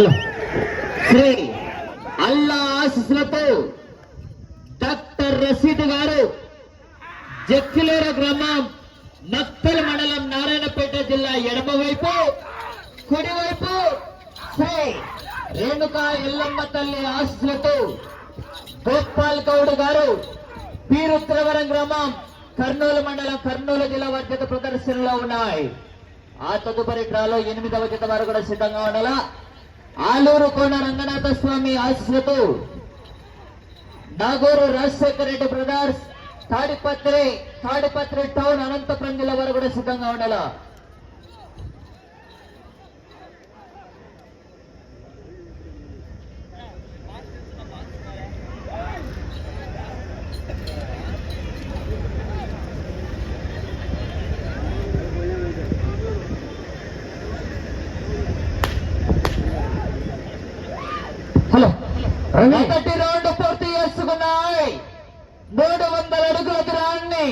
Hello. Shri అల్లా ఆశీస్సులతో doctor Rashid గారు జక్కిలేర గ్రామం నక్కల్ మండలం నారాయణపేట జిల్లా ఎడమవైపు కుడివైపు శ్రీ రేణుకా ఎల్లమ్మ తల్లి ఆశీస్సులతో గోపాల్ గౌడ్ గారు పీరుత్రవరం గ్రామం కర్నూలు మండలం కర్నూలు జిల్లా వర్గత ప్రదర్శనలో ఉన్నాయి. ఆ తదుపరి డ్రాలో ఎనిమిదవ జత వారు కూడా సిద్ధంగా ఉండాలా? ఆలూరు కోన రంగనాథ స్వామి ఆశీస్సులతో నాగూరు రాజశేఖర రెడ్డి బ్రదర్స్ తాడిపత్రి తాడిపత్రి టౌన్ అనంతపురం జిల్లా వారు కూడా సిద్ధంగా ఉండాలా హలో మొదటి రౌండ్ పూర్తి చేసుకున్నాయి మూడు వందల అడుగుల దూరాన్ని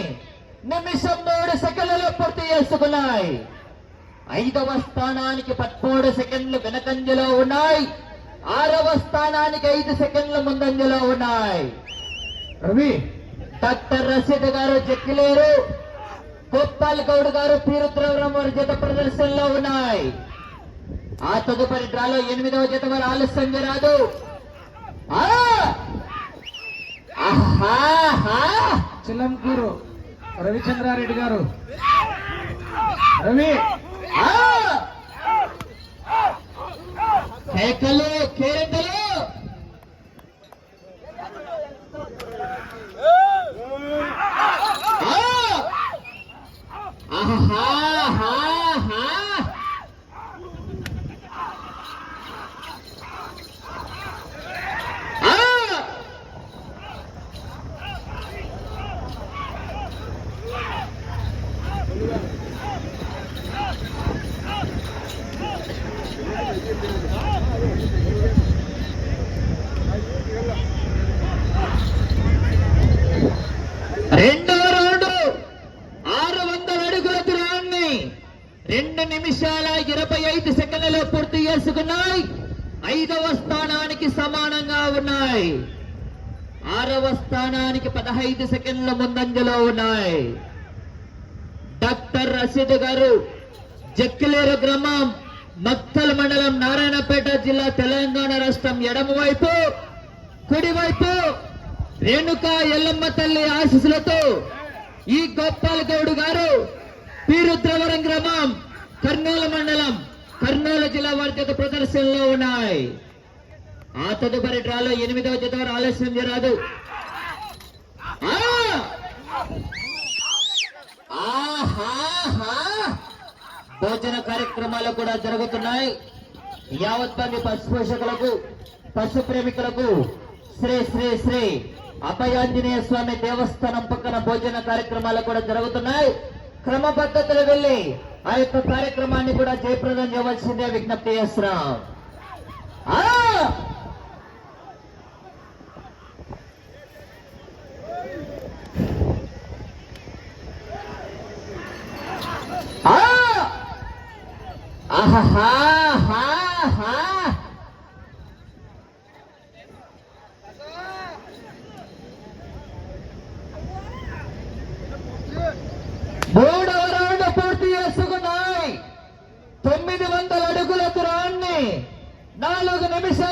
నిమిషం మూడు సెకండ్లలో పూర్తి చేసుకున్నాయి ఐదవ స్థానానికి పదమూడు సెకండ్లు వెనకంజలో ఉన్నాయి. ఆరవ స్థానానికి ఐదు సెకండ్ల ముందంజలో ఉన్నాయి. రవి. డాక్టర్ రషీద్ గారు చెక్కిలేరు గోపాల్ గౌడ్ గారు పీరుద్రవరం వారి జత ప్రదర్శనలో ఉన్నాయి. ఆ తదుపరి డ్రాలో ఎనిమిదవ జత వారు ఆలస్యం రాదు ఆ! రవిచంద్రారెడ్డి గారు. రవి! కేకలు కేరింతలు! ఇరవై సెకండ్లలో పూర్తి చేసుకున్నాయి. ఐదవ స్థానానికి సమానంగా ఉన్నాయి. ఆరవ స్థానానికి పదహైదు సెకండ్ల ముందంజలో ఉన్నాయి. డాక్టర్ రషీద్ గారు జక్కిలేరు గ్రామం మక్తల్ మండలం నారాయణపేట జిల్లా తెలంగాణ రాష్ట్రం ఎడమవైపు కుడివైపు రేణుక ఎల్లమ్మ తల్లి ఆశీస్సులతో ఈ గోపాల్ గౌడ్ గారు పీరుద్రవరం గ్రామం కర్నూలు మండలం కర్నూలు జిల్లా వారి చేత ప్రదర్శనలో ఉన్నాయి. ఆ తదుపరి డ్రాలో ఎనిమిదవ జత వారు ఆలస్యం జరాదు ఆ! భోజన కార్యక్రమాలు కూడా జరుగుతున్నాయి. యావత్ మంది పశు పోషకులకు పశు ప్రేమికులకు శ్రీ శ్రీ శ్రీ అభయాంజనేయ స్వామి దేవస్థానం పక్కన భోజన కార్యక్రమాలు కూడా జరుగుతున్నాయి. క్రమ పద్ధతిలో వెళ్ళి ఆ యొక్క కార్యక్రమాన్ని కూడా జయప్రదం చేయవలసిందే విజ్ఞప్తి చేస్తున్నాం. ఆహా ఆ! ఆహాహాహాహా! మూడవ రౌండ్ పూర్తి చేసుకున్నాయి తొమ్మిది వందల అడుగుల దూరాన్ని నాలుగు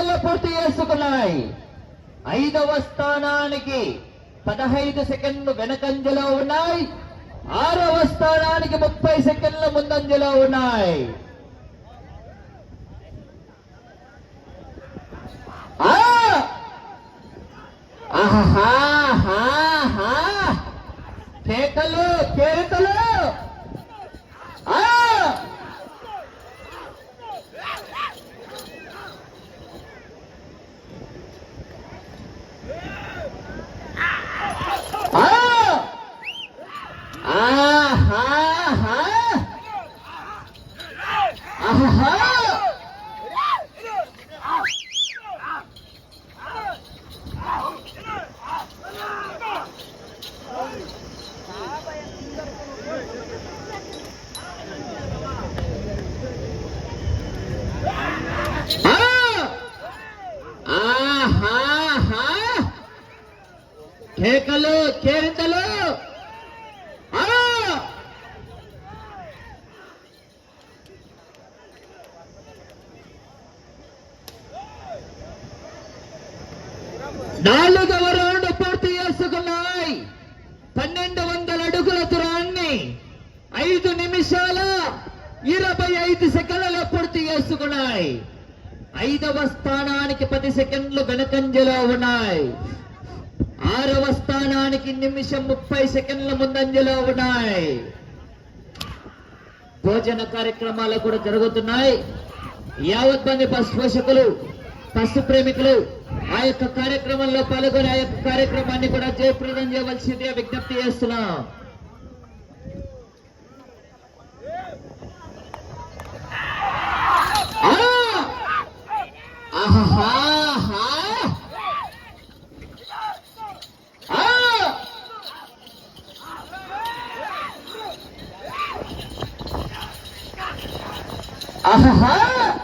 నిమిషాల్లో పూర్తి చేసుకున్నాయి. ఐదవ స్థానానికి పదహైదు సెకండ్లు వెనకంజలో ఉన్నాయి. ఆరవ స్థానానికి ముప్పై సెకండ్ల ముందంజలో ఉన్నాయి. ఆహా కేకలు కేకలు! కేకలు కేరింతలు నాలుగవ రౌండ్ పూర్తి చేసుకున్నాయి. పన్నెండు వందల అడుగుల దూరాన్ని ఐదు నిమిషాల ఇరవై ఐదు సెకండ్లలో పూర్తి చేసుకున్నాయి. ఐదవ స్థానానికి పది సెకండ్లు వెనకంజలో ఉన్నాయి. ఆరవ స్థానానికి నిమిషం ముప్పై సెకండ్ల ముందంజలో ఉన్నాయి. భోజన కార్యక్రమాలు కూడా జరుగుతున్నాయి. యావత్ మంది పశు పోషకులు పశు ప్రేమికులు ఆ యొక్క కార్యక్రమంలో పాల్గొని ఆ యొక్క కార్యక్రమాన్ని కూడా జయప్రదం చేయవలసిందిగా విజ్ఞప్తి చేస్తున్నాం. Ajá.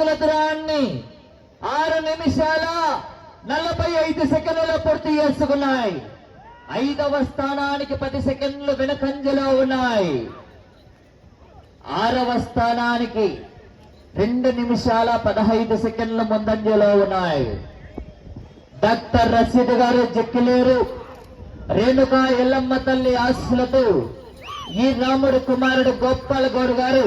అడుగుల దూరాన్ని ఆరు నిమిషాల నలభై ఐదు సెకండ్లలో పూర్తి చేసుకున్నాయి. ఐదవ స్థానానికి పది సెకండ్లు వెనకంజలో ఉన్నాయి. ఆరవ స్థానానికి రెండు నిమిషాల పదహైదు సెకండ్లు ముందంజలో ఉన్నాయి. డాక్టర్ రషీద్ గారు జక్కిలేరు రేణుకా ఎల్లమ్మ తల్లి ఆశలతో ఈ రాముడు కుమారుడు గోపాల్ గౌడ్ గారు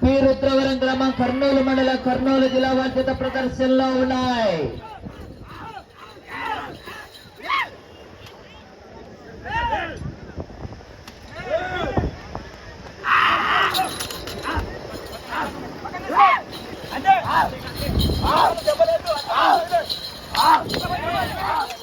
పి రుద్రవరం గ్రామం కర్నూలు మండల కర్నూలు జిల్లా బాధ్యత ప్రదర్శనలో ఉన్నాయి Ah!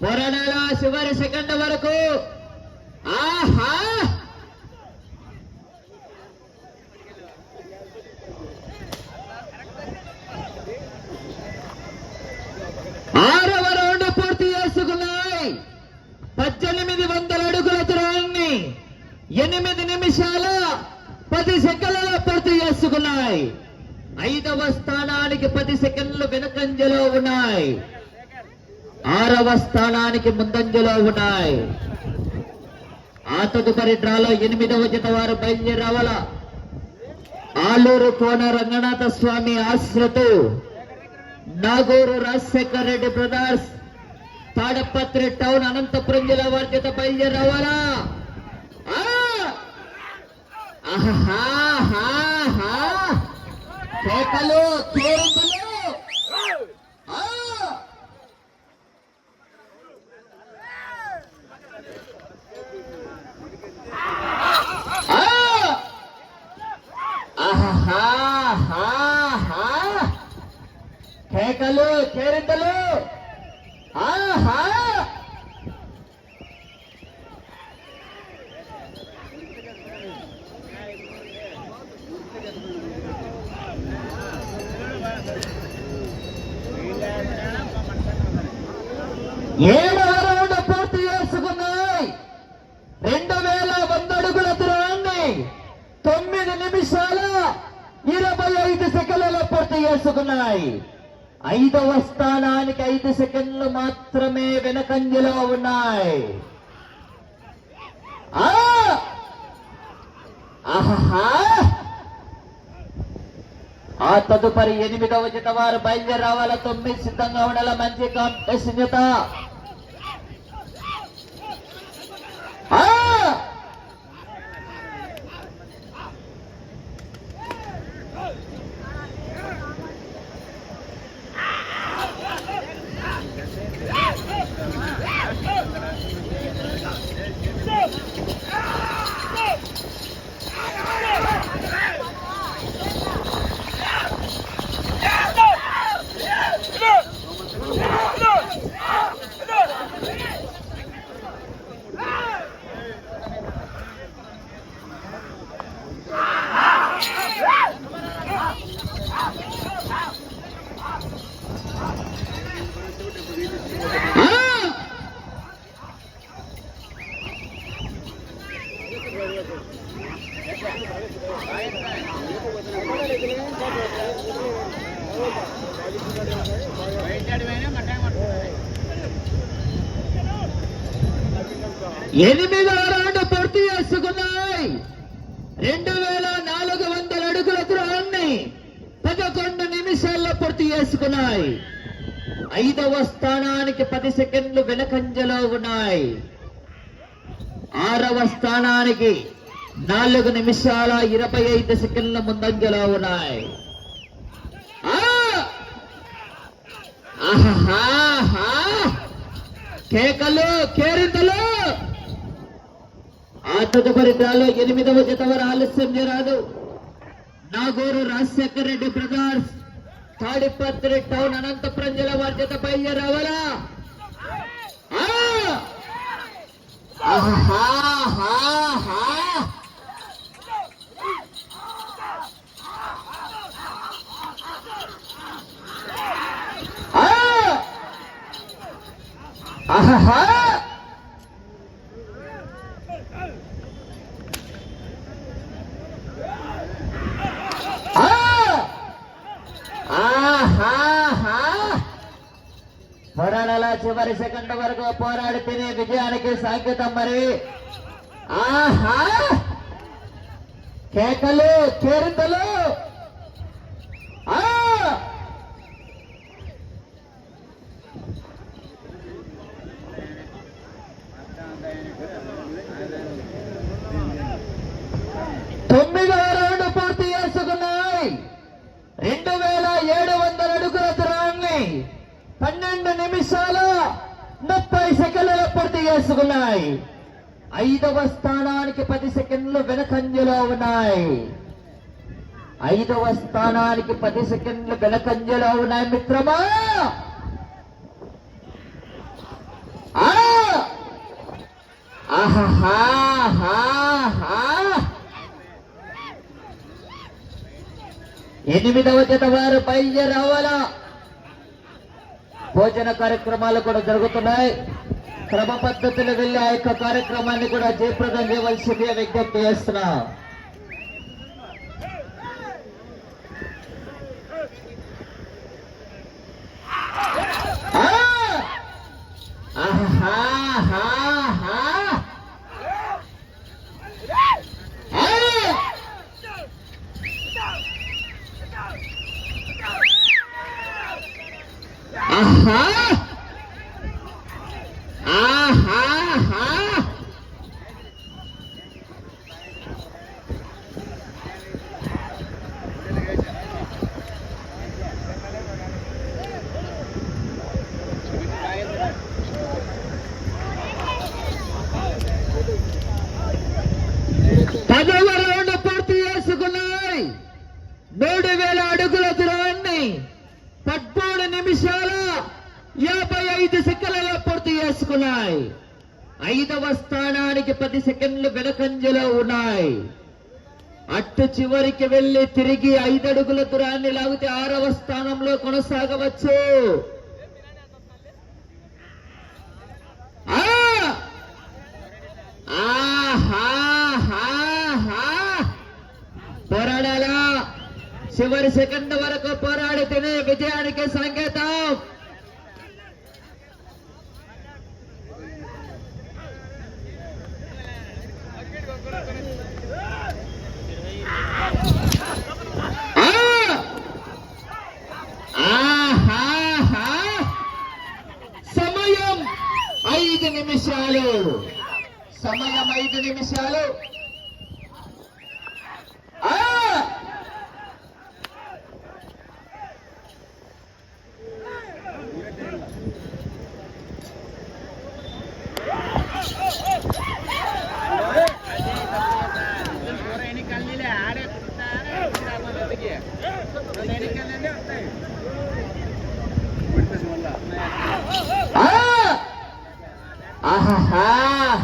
పోరాడాల చివరి సెకండ్ వరకు ఆహా ఆరవ రౌండ్ పూర్తి చేసుకున్నాయి పద్దెనిమిది వందల అడుగుల దూరాన్ని ఎనిమిది నిమిషాల పది సెకండ్లలో పూర్తి చేసుకున్నాయి ఐదవ స్థానానికి పది ముందంజలో ఉన్నాయి. ఆరవ స్థానానికి ముందంజలో ఉన్నాయి. ఆ తదుపరి డ్రాలో ఎనిమిదవ జత వారు బయలుదేరి ఆలూరు కోన రంగనాథ స్వామి ఆశ్రతు నాగూరు రాజశేఖర్ రెడ్డి బ్రదర్స్ తాడపత్రి టౌన్ అనంతపురం జిల్లా వారి చేత బయలుదేరి రావాలా ఆ! కేకలు ఆ! ఆ! ఆహా కేకలు కేరింతలు ఆహా ఏడవ రౌండ్ పూర్తి చేసుకున్నాయి రెండు వేల వంద అడుగుల దూరాన్ని తొమ్మిది నిమిషాల ఇరవై ఐదు సెకండ్లలో పూర్తి చేసుకున్నాయి ఐదవ స్థానానికి ఐదు సెకండ్లు మాత్రమే వెనకంజలో ఉన్నాయి. ఆ! తదుపరి ఎనిమిదవ జత వారు బయలుదేరి రావాల తొమ్మిది సిద్ధంగా ఉండాల మంచి కాంపిటీషన్ జత. రెండు వేల నాలుగు వందల అడుగుల దూరాన్ని పదకొండు నిమిషాల్లో పూర్తి చేసుకున్నాయి. ఐదవ స్థానానికి పది సెకండ్లు వెనకంజలో ఉన్నాయి. ఆరవ స్థానానికి నాలుగు నిమిషాల ఇరవై ఐదు సెకండ్ల ముందంజలో ఉన్నాయి. ఆ! కేకలు కేరింతలు! ఆ తదుపరి డ్రాలో ఎనిమిదవ జతవర వారు ఆలస్యం చేయరాదు నాగూరు రాజశేఖర రెడ్డి బ్రదర్స్ తాడిపత్రి టౌన్ అనంతపురం జిల్లా వారి జత బయలుదేరవలా ఆహా ఆ! ఆహాహా! పోరాడాల చివరి సెకండ్ వరకు పోరాడితేనే విజయానికి సాంకేతం మరి. ఆహా! కేకలు కేరింతలు ఆ! తొమ్మిదవ రౌండ్ పూర్తి చేసుకున్నాయి రెండు వేల ఏడు వందల అడుగుల దూరాన్ని పన్నెండు నిమిషాల ముప్పై సెకండ్లలో పూర్తి చేసుకున్నాయి ఐదవ స్థానానికి పది సెకండ్లు వెనకంజలో ఉన్నాయి. ఐదవ స్థానానికి పది సెకండ్లు వెనకంజలో ఉన్నాయి మిత్రమా? ఎనిమిదవ జత వారు బయలుదేరావాలా భోజన కార్యక్రమాలు కూడా జరుగుతున్నాయి. క్రమ పద్ధతిలో వెళ్ళి ఆ యొక్క కార్యక్రమాన్ని కూడా జయప్రదం చేయవలసిందిగా విజ్ఞప్తి చేస్తున్నా. Huh? ఆహాహాహా! ఆ! ఆహా ఆహాహా పదవ రౌండ్ పూర్తి చేసుకున్నాయి మూడు వేల అడుగుల దూరాన్ని పద్మూడు నిమిషాల యాభై ఐదు సెకండ్లలో పూర్తి చేసుకున్నాయి ఐదవ స్థానానికి పది సెకండ్లు వెనకంజలో ఉన్నాయి. అట్టు చివరికి వెళ్ళి తిరిగి ఐదు అడుగుల దూరాన్ని లాగితే ఆరవ స్థానంలో కొనసాగవచ్చు. పోరాడాలా? చివరి సెకండ్ వరకు పోరాడితేనే విజయానికి సంకేతం ఆ! ఆహాహా! సమయం ఐదు నిమిషాలు. సమయం ఐదు నిమిషాలు ఆ! ఆ!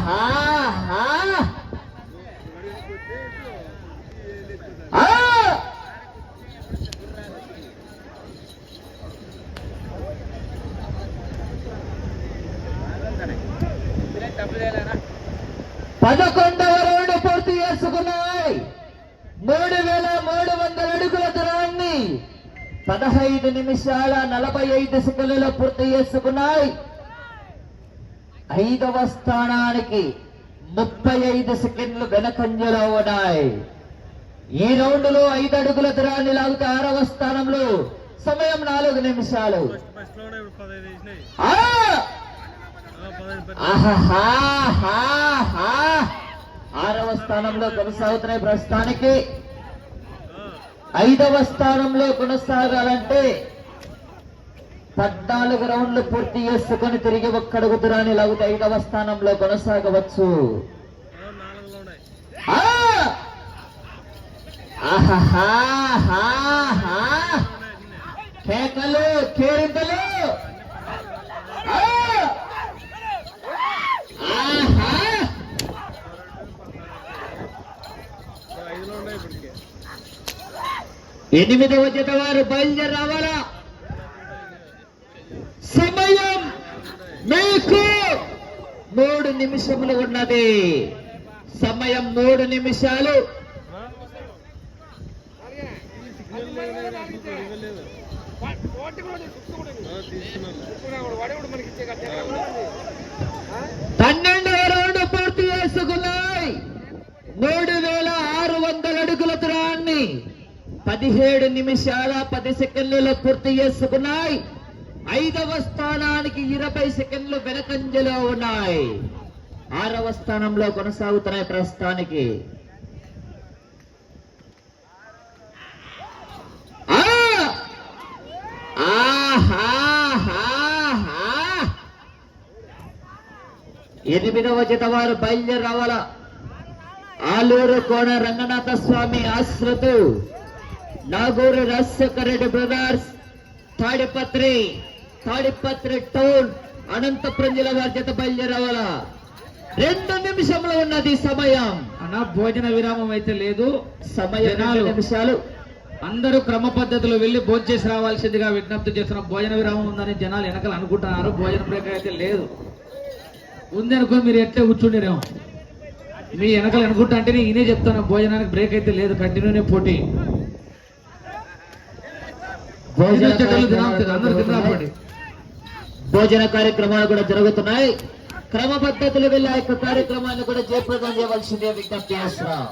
ఆహాహాహాహా! ఆ! పదకొండవ రౌండ్ పూర్తి చేసుకున్నాయి మూడు వేల మూడు వందల అడుగుల దూరాన్ని పదహైదు నిమిషాల నలభై ఐదు సెకండ్లలో పూర్తి చేసుకున్నాయి. ఐదవ స్థానానికి ముప్పై ఐదు సెకండ్లు వెనకంజలో ఉన్నాయి. ఈ రౌండ్లో ఐదు అడుగుల దూరాన్ని లాగితే ఆరవ స్థానంలో సమయం నాలుగు నిమిషాలు. ఆరవ స్థానంలో కొనసాగుతున్నాయి ప్రస్తుతానికి. ఐదవ స్థానంలో కొనసాగాలంటే పద్నాలుగు రౌండ్లు పూర్తి చేసుకొని తిరిగి ఒక్కడుగు దూరాన్ని ఐదవ స్థానంలో కొనసాగవచ్చు. కేకలు కేరింతలు ఆ! ఆహా! ఆ, ఐదులో ఉన్నాయి ఇప్పటికే ఎనిమిదవ జత వారు బయలుదేరి రావాలా సమయం మీకు మూడు నిమిషములు ఉన్నది. సమయం మూడు నిమిషాలు. పన్నెండు రౌండ్ పూర్తి చేసుకున్నాయి. మూడు వేల ఆరు వందల అడుగుల త్రాన్ని పదిహేడు నిమిషాల పది సెకండ్లలో పూర్తి చేసుకున్నాయి. ఐదవ స్థానానికి ఇరవై సెకండ్లు వెనకంజలో ఉన్నాయి. ఆరవ స్థానంలో కొనసాగుతున్నాయి ప్రస్తుతానికి. ఆ! ఎనిమిదవ జత వారు బయలుదేరి రావాల? ఆలూరు కోన రంగనాథ స్వామి ఆశ్రతు. నాగూరు రాజశేఖర రెడ్డి బ్రదర్స్ తాడిపత్రి తాడిపత్రి టౌన్ అనంతపురం జిల్లా వారి జత బయలుదేరి రావాలా రెండు నిమిషంలో ఉన్నది సమయం. అన్న భోజన విరామం అయితే లేదు. సమయం నిమిషాలు. అందరూ క్రమ పద్ధతిలో వెళ్ళి భోజనం చేసి రావాల్సిందిగా విజ్ఞప్తి చేస్తున్నాం భోజన విరామం ఉందని జనాలు వెనకాల అనుకుంటున్నారు. భోజన బ్రేక్ అయితే లేదు. ఉంది అనుకో మీరు ఎట్లే కూర్చుండేరేమో. మీ వెనకాల అనుకుంటా అంటే నేను చెప్తాను భోజనానికి బ్రేక్ అయితే లేదు. కంటిన్యూనే పోటీ. భోజన కార్యక్రమాలు కూడా జరుగుతున్నాయి. క్రమ పద్ధతులు వెళ్ళి ఆ యొక్క కార్యక్రమాన్ని కూడా జయప్రదం చేయవలసిందే విజ్ఞప్తి చేస్తున్నాం.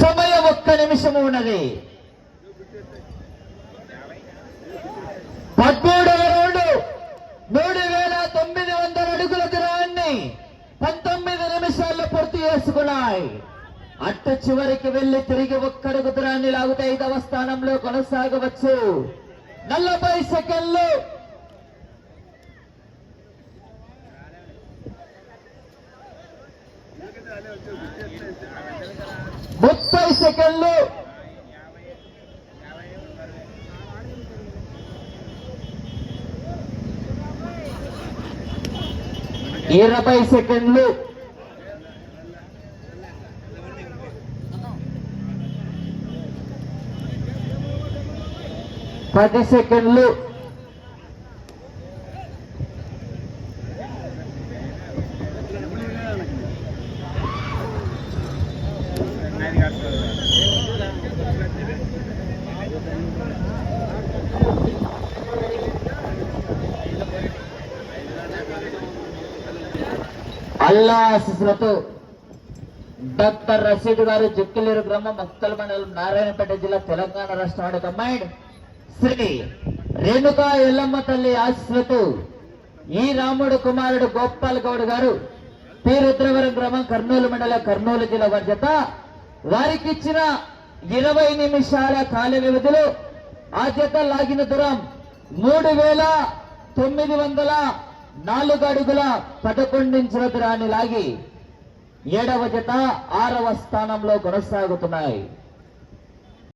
సమయం ఒక్క నిమిషము ఉన్నది. పదమూడవ రౌండ్ మూడు వేల తొమ్మిది వందల అడుగుల దూరాన్ని పంతొమ్మిది నిమిషాల్లో పూర్తి చేసుకున్నాయి. అట్ట చివరికి వెళ్ళి తిరిగి ఒక్కడుగు దూరాన్ని లాగితే ఐదవ స్థానంలో కొనసాగవచ్చు. నలభై సెకండ్లు ముప్పై సెకండ్లు. ఇరవై సెకండ్లు. పది సెకండ్లు. అల్లా ఆశీస్సులతో డాక్టర్ రషీద్ గారు జిక్కిలేరు గ్రామం మక్తల మండలం నారాయణపేట జిల్లా తెలంగాణ రాష్ట్రం. కమాండ్ శ్రీ రేణుకా ఎల్లమ్మ తల్లి ఆశీస్సులతో ఈ రాముడు కుమారుడు గోపాల్ గౌడ్ గారు పీరుద్రవరం గ్రామం కర్నూలు మండలం కర్నూలు జిల్లా వారి జత వారికి ఇచ్చిన ఇరవై నిమిషాల కాల వ్యవధిలో ఆ జత లాగిన దూరం మూడు వేల తొమ్మిది వందల నాలుగు అడుగుల పదకొండు ఇంచుల దూరాన్ని లాగి ఏడవ జత ఆరవ స్థానంలో కొనసాగుతున్నాయి.